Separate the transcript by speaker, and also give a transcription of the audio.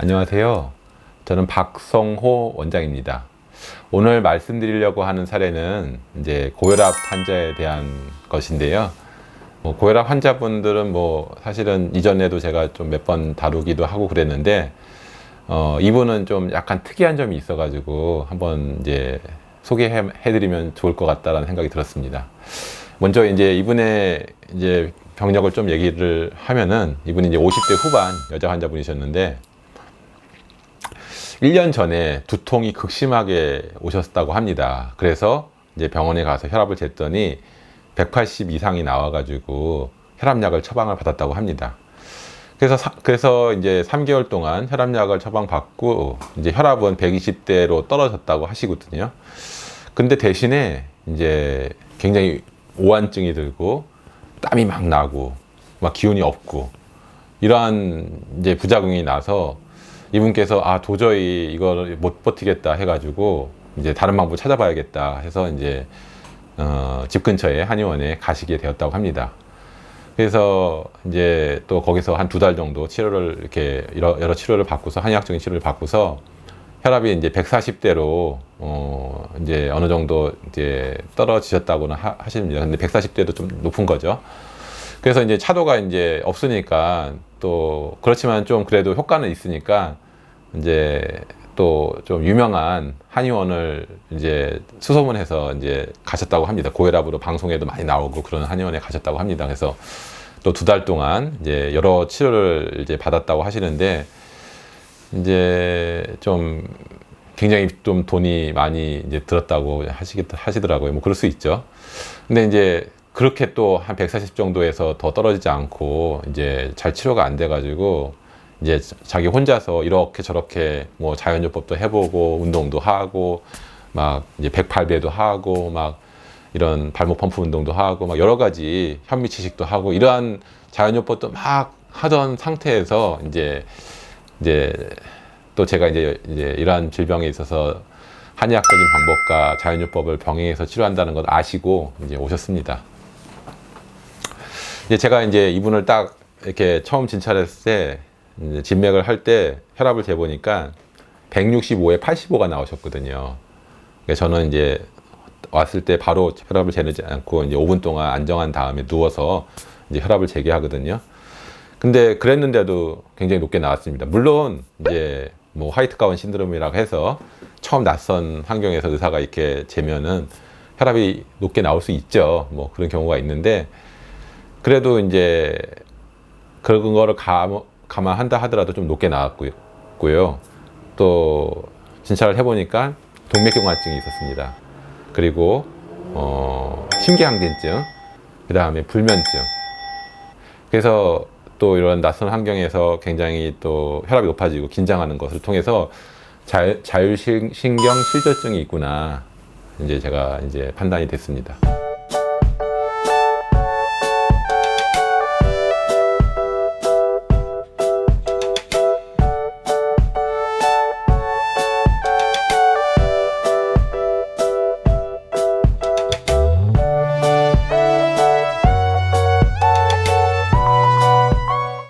Speaker 1: 안녕하세요. 저는 박성호 원장입니다. 오늘 말씀드리려고 하는 사례는 이제 고혈압 환자에 대한 것인데요. 뭐 고혈압 환자분들은 뭐 사실은 이전에도 제가 좀 몇 번 다루기도 하고 그랬는데 어, 이분은 좀 약간 특이한 점이 있어가지고 한번 이제 소개해드리면 좋을 것 같다라는 생각이 들었습니다. 먼저 이제 이분의 이제 병력을 좀 얘기를 하면은 이분이 이제 50대 후반 여자 환자분이셨는데 1년 전에 두통이 극심하게 오셨다고 합니다. 그래서 이제 병원에 가서 혈압을 쟀더니 180 이상이 나와가지고 혈압약을 처방을 받았다고 합니다. 그래서 사- 그래서 이제 3개월 동안 혈압약을 처방받고 이제 혈압은 120대로 떨어졌다고 하시거든요. 근데 대신에 이제 굉장히 오한증이 들고 땀이 막 나고 막 기운이 없고 이러한 이제 부작용이 나서 이분께서 아 도저히 이걸 못 버티겠다 해가지고 이제 다른 방법 찾아봐야겠다 해서 이제 어, 집 근처에 한의원에 가시게 되었다고 합니다. 그래서 이제 또 거기서 한 두 달 정도 치료를 이렇게 여러, 여러 치료를 받고서 한의학적인 치료를 받고서 혈압이 이제 140대로 어 이제 어느 정도 이제 떨어지셨다고는 하, 하십니다. 근데 140대도 좀 높은 거죠. 그래서 이제 차도가 이제 없으니까 또 그렇지만 좀 그래도 효과는 있으니까 이제 또 좀 유명한 한의원을 이제 수소문해서 이제 가셨다고 합니다. 고혈압으로 방송에도 많이 나오고 그런 한의원에 가셨다고 합니다. 그래서 또 두 달 동안 이제 여러 치료를 이제 받았다고 하시는데 이제 좀 굉장히 좀 돈이 많이 이제 들었다고 하시겠 하시더라고요. 뭐 그럴 수 있죠. 근데 이제 그렇게 또 한 140 정도에서 더 떨어지지 않고 이제 잘 치료가 안 돼가지고 이제 자기 혼자서 이렇게 저렇게 뭐 자연요법도 해보고 운동도 하고 막 이제 108배도 하고 막 이런 발목 펌프 운동도 하고 막 여러 가지 현미치식도 하고 이러한 자연요법도 막 하던 상태에서 이제 이제 또 제가 이제 이제 이러한 질병에 있어서 한의학적인 방법과 자연요법을 병행해서 치료한다는 걸 아시고 이제 오셨습니다. 이제 제가 이제 이분을 딱 이렇게 처음 진찰했을 때 진맥을 할 때 혈압을 재보니까 165에 85가 나오셨거든요. 그러니까 저는 이제 왔을 때 바로 혈압을 재지 않고 이제 5분 동안 안정한 다음에 누워서 이제 혈압을 재게 하거든요. 근데 그랬는데도 굉장히 높게 나왔습니다. 물론 이제 뭐 화이트 가운 신드롬이라고 해서 처음 낯선 환경에서 의사가 이렇게 재면은 혈압이 높게 나올 수 있죠. 뭐 그런 경우가 있는데 그래도 이제 그런 거를 감, 감안한다 하더라도 좀 높게 나왔고요. 또 진찰을 해보니까 동맥경화증이 있었습니다. 그리고 어, 심계항진증, 그 다음에 불면증. 그래서 또 이런 낯선 환경에서 굉장히 또 혈압이 높아지고 긴장하는 것을 통해서 자, 자율신경 실저증이 있구나. 이제 제가 이제 판단이 됐습니다.